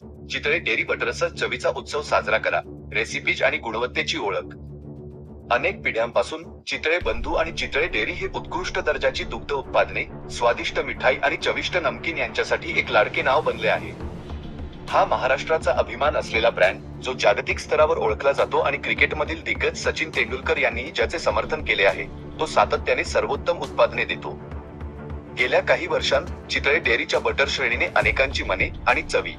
Chitale dairy बटरसच चवीचा उत्सव साजरा करा रेसिपीज आणि गुणवत्तेची ओळख. अनेक पिढ्यांपासून चितळे बंधू आणि चितळे डेअरी ही उत्कृष्ट दर्जाची दुग्ध उत्पादने स्वादिष्ट मिठाई आणि चविष्ट नमकीन यांच्यासाठी एक लाडके नाव बनले आहे. हा महाराष्ट्राचा अभिमान असलेला ब्रँड जो जागतिक स्तरावर ओळखला जातो आणि क्रिकेटमधील दिग्गज सचिन तेंडुलकर यांनीही ज्याचे समर्थन केले आहे तो सातत्याने सर्वोत्तम उत्पादने देतो. गेल्या काही वर्षांत चितळे डेअरीच्या बटर श्रेणीने अनेकांची मने आणि चवी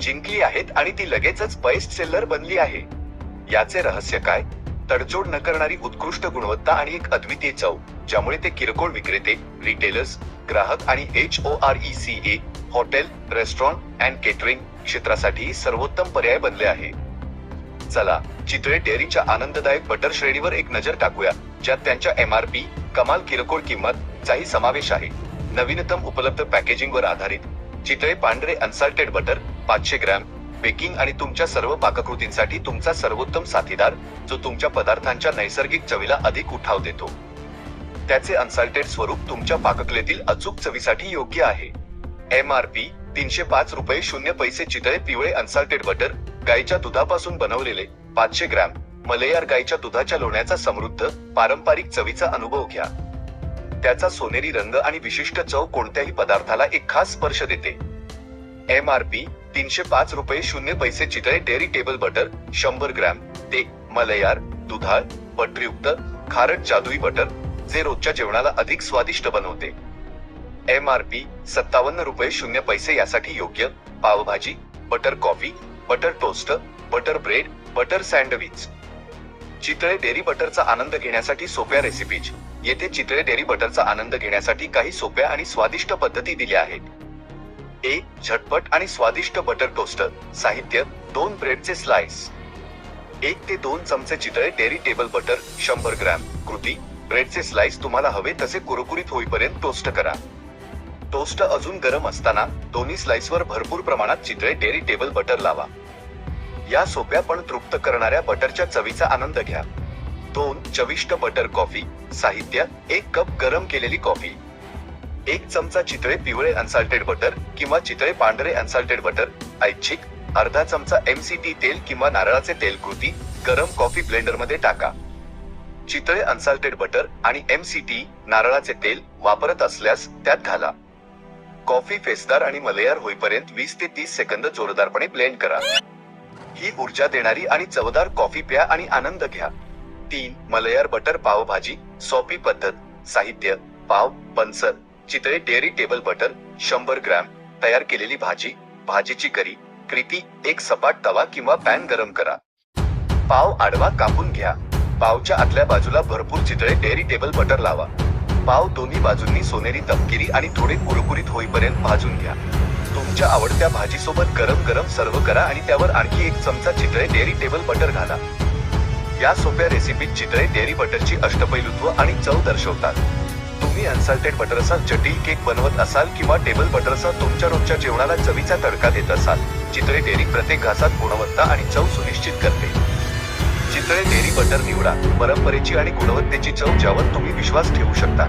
जिंकली आहेत आणि ती लगेचच बेस्ट सेलर बनली आहे. याचे रहस्य काय? तडजोड न करणारी उत्कृष्ट गुणवत्ता आणि एक अद्वितीय चव ज्यामुळे ते किरकोळ विक्रेते रिटेलर्स ग्राहक आणि H O R E C A hotel restaurant and catering क्षेत्रासाठी सर्वोत्तम पर्याय बनले आहे. चला चितळे डेअरीच्या आनंददायक बटर श्रेणीवर एक नजर टाकूया ज्यात त्यांच्या एम आर पी कमाल किरकोळ किंमत चाही समावेश आहे. नवीनतम उपलब्ध पॅकेजिंग वर आधारित चितळे पांढरे अनसाल्टेड बटर पाचशे ग्रॅम बेकिंग आणि तुमच्या सर्व पाककृतींसाठी तुमचा सर्वोत्तम साथीदार जो तुमच्या पदार्थांच्या नैसर्गिक चवीला अधिक उठाव देतो. त्याचे अनसाल्टेड स्वरूप तुमच्या पाककलेतील अचूक चवीसाठी योग्य आहे. एम आर पी तीनशे पाच रुपये शून्य पैसे चितळे पिवळे अनसाल्टेड बटर गाईच्या दुधापासून बनवलेले पाचशे ग्रॅम मलेयार गाईच्या दुधाच्या लोण्याचा समृद्ध पारंपरिक चवीचा अनुभव घ्या. त्याचा सोनेरी रंग आणि विशिष्ट चव कोणत्याही पदार्थाला एक खास स्पर्श देते. एम आर पी तीनशे पाच रुपये शून्य पैसे चितळे डेअरी टेबल बटर शंभर ग्रॅम ते मलयार दुधाळ बटरयुक्त खारट जादुई बटर जे रोजच्या जेवणाला अधिक स्वादिष्ट बनवते. एम आर पी सत्तावन्न रुपये शून्य पैसे यासाठी योग्य pav bhaji butter coffee butter toast butter bread butter sandwich. Chitale dairy बटरचा आनंद घेण्यासाठी सोप्या रेसिपीज येथे चितळे डेअरी बटरचा आनंद घेण्यासाठी काही सोप्या आणि स्वादिष्ट पद्धती दिल्या आहेत. एक झटपट आणि स्वादिष्ट बटर टोस्टर साहित्य दोन ब्रेडचे स्लाइस. एक ते दोन चमचे चितळे डेअरी टेबल बटर शंभर ग्रॅम. कृती ब्रेडचे स्लाइस तुम्हाला हवे तसे कुरकुरीत होईपर्यंत टोस्ट करा. टोस्ट अजून गरम असताना दोन्ही स्लाइसवर भरपूर प्रमाणात चितळे डेअरी टेबल बटर लावा. या सोप्या पण तृप्त करणाऱ्या बटरच्या चवीचा आनंद घ्या. दोन चविष्ट बटर कॉफी साहित्य एक कप गरम केलेली कॉफी. एक चमचा चितळे पिवळे अनसाल्टेड बटर किंवा चितळे पांढरे अनसाल्टेड बटर ऐच्छिक. अर्धा चमचा एमसीटी तेल किंवा नारळाचे तेल कृती गरम कॉफी ब्लेंडरमध्ये टाका. चितळे अनसाल्टेड बटर आणि एमसीटी नारळाचे तेल वापरत असल्यास त्यात घाला. कॉफी फेसदार आणि मलयार होईपर्यंत वीस ते तीस सेकंद जोरदारपणे ब्लेंड करा. ही ऊर्जा देणारी आणि चवदार कॉफी प्या आणि आनंद घ्या. तीन मलयार बटर पावभाजी सोपी पद्धत साहित्य पाव पंसर चितळे डेअरी टेबल बटर शंभर ग्रॅम तयार केलेली भाजी भाजीची करी कृती एक सपाट तवा किंवा पॅन गरम करा. पाव आडवा कापून घ्या. पावच्या आतल्या बाजूला भरपूर चितळे डेअरी टेबल बटर लावा. पाव दोन्ही बाजूंनी सोनेरी तपकिरी आणि थोडे कुरकुरीत होईपर्यंत भाजून घ्या. तुमच्या आवडत्या भाजीसोबत गरम गरम सर्व करा आणि त्यावर आणखी एक चमचा चितळे डेअरी टेबल बटर घाला. या सोप्या रेसिपीत चितळे डेअरी बटरची अष्टपैलुत्व आणि चव दर्शवतात. तुम्ही अनसाल्टेड बटरसह जटिल केक बनवत असाल किंवा टेबल बटरसह तुमच्या रोजच्या जेवणाला चवीचा तडका देत असाल चितळे डेअरी प्रत्येक घासात गुणवत्ता आणि चव सुनिश्चित करते. चितळे डेअरी बटर निवडा. परंपरेची आणि गुणवत्तेची चव ज्यावर तुम्ही विश्वास ठेवू शकता.